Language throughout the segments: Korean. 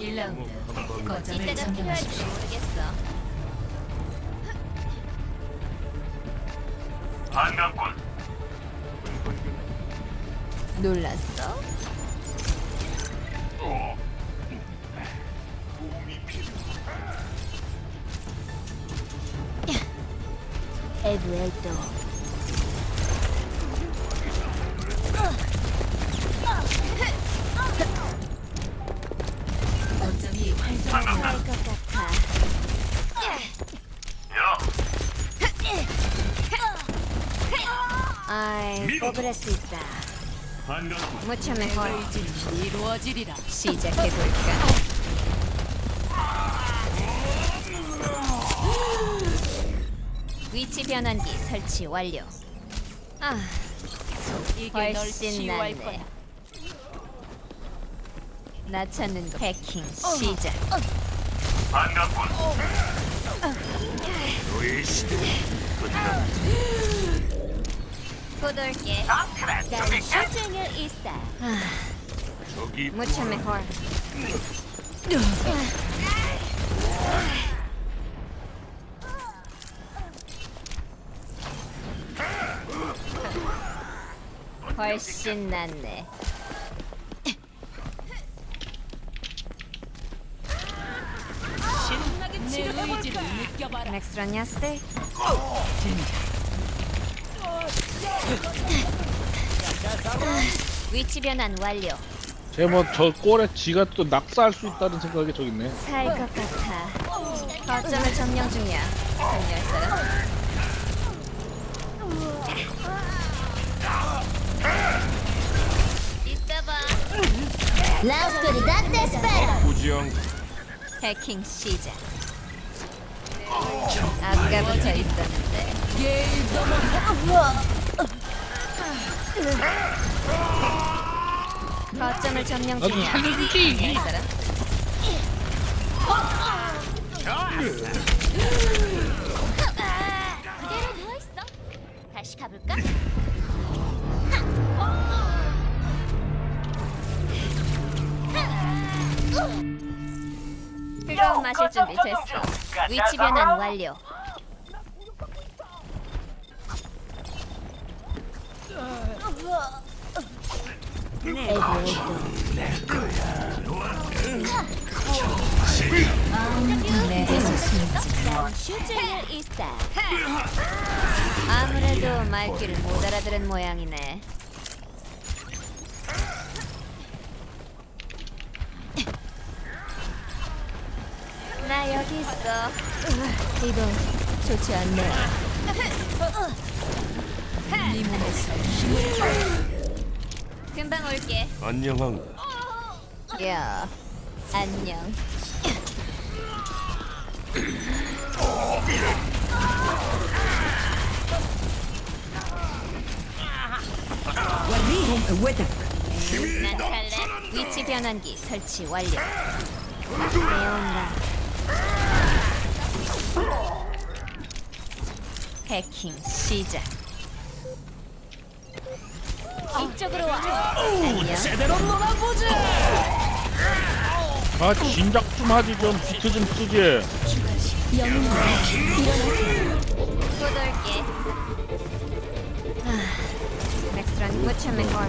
1라운드 거점을 이때가 점령하십시오. 모르겠어. 반갑군. 놀랐어? 같아. 야, 아이, 뽑을 수 있다. 반갑군. 무쳐 메헐 이루어지리라. 시작해볼까? 위치 변환기 설치 완료. 아, 이게 널 훨씬 치유할 낫네. 거야. 나 찾는 거 해킹 시작. 반갑군. 너의 시대는 끝났다. 곧 올게. 난 있다. 아, 저기 무쳐 메헐. 훨씬 낫네. 의지를 느껴봐라. 넥스트라냐스 위치 변환 완료. 제뭐 저 꼴에 지가 또 낙사할 수 있다는 생각이 저기 있네. 살 것 같아. 거점을 점령 중이야. 점령할 사람? 이따 봐. 구지영 해킹 시작. 아까부터 있었는데. 거점을 점령 나도 중이야. 살려주지. 점령할 사람? 그대로 누워 있어. 다시 가볼까? 뜨거운 마실 준비 됐어. 위치 변환 완료. 숨지. 슈팅을 있다. 아무래도 말귀를 못 알아들은 모양이네. 여기 있어. 이건 좋지 않네. 네 몸에서 힘을 금방 올게. 안녕한가. 야, 안녕. 난 갈래. 위치 변환기 설치 완료. 내온다. 해킹 시작. 이쪽으로 와. 안녕. 아 진작 좀 하지 좀 비트 좀 쓰지. 아, 넥스트란 무참의 걸.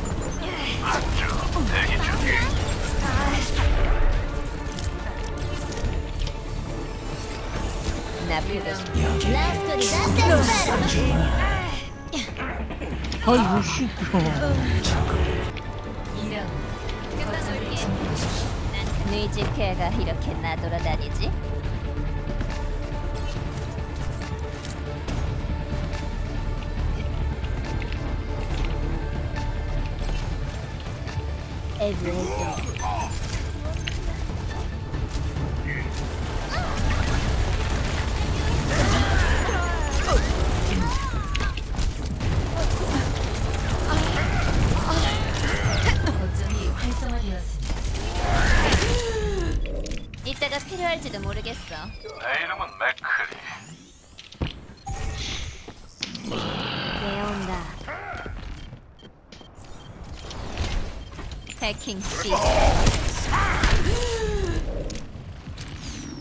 아이고 씨. 2라운드 금방 올게. 네집 개가 이렇게 나돌아다니지? 에브리 할지도 모르겠어. 내 이름은 맥크리. 내온다. 해킹 시작.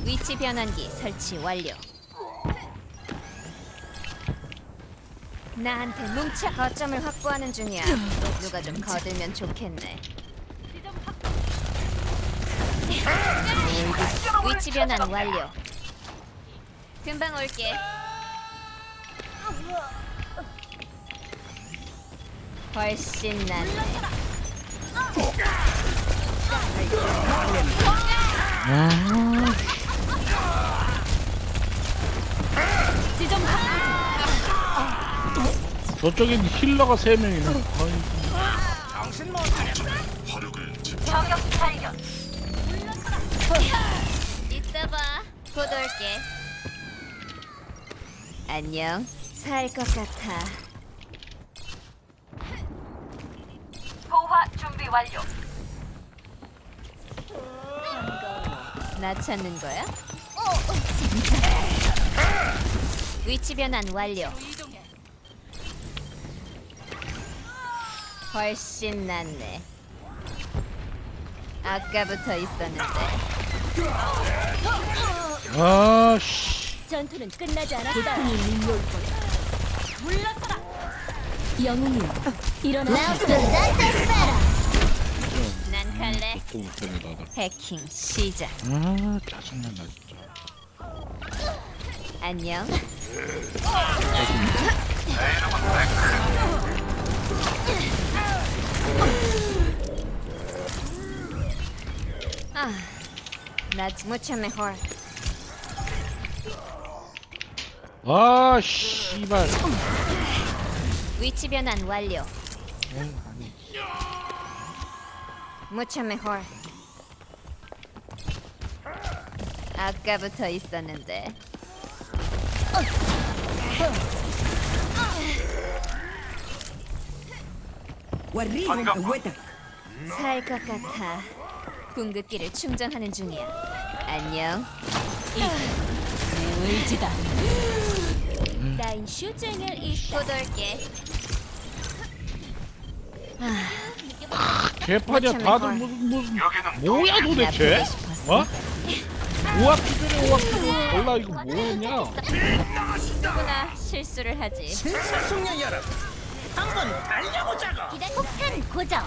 위치 변환기 설치 완료. 나한테 뭉쳐 거점을 확보하는 중이야. 누가 좀 거들면 좋겠네. 위치 변환 완료. 금방 올게. 훨씬 낫네. 지점 저쪽엔 힐러가 세 명이네. 아이, 이따 봐. 곧 올게. 안녕. 살 것 같아. 포화 준비 완료. 나 찾는 거야? 위치 변환 완료. 훨씬 낫네. 아까부터 있었는데. 아, 씨. 전투는 끝나지 않았어요. 물러서라. 영웅이여, 일어나. 난 갈래. 또 못하네, 나다. 해킹 시작. 아, 짜증난다, 진짜. 안녕. That's mucho mejor. 아, 씨발. 위치 변환 완료. mucho mejor. 아까부터 있었는데. 살 것 같아. 궁극기를 충전하는 중이야. 안녕. 내 의지다. 나인 슈쟁을 있어. 곧 올게. 개판이야, 다들 무슨, 무슨. 뭐야, 도대체? 어? 오학기들이 오학기들 몰라 이거 뭐냐? 누구나 실수를 하지. 숙녀 여러분, 한번 달려보자고. 폭탄 고정.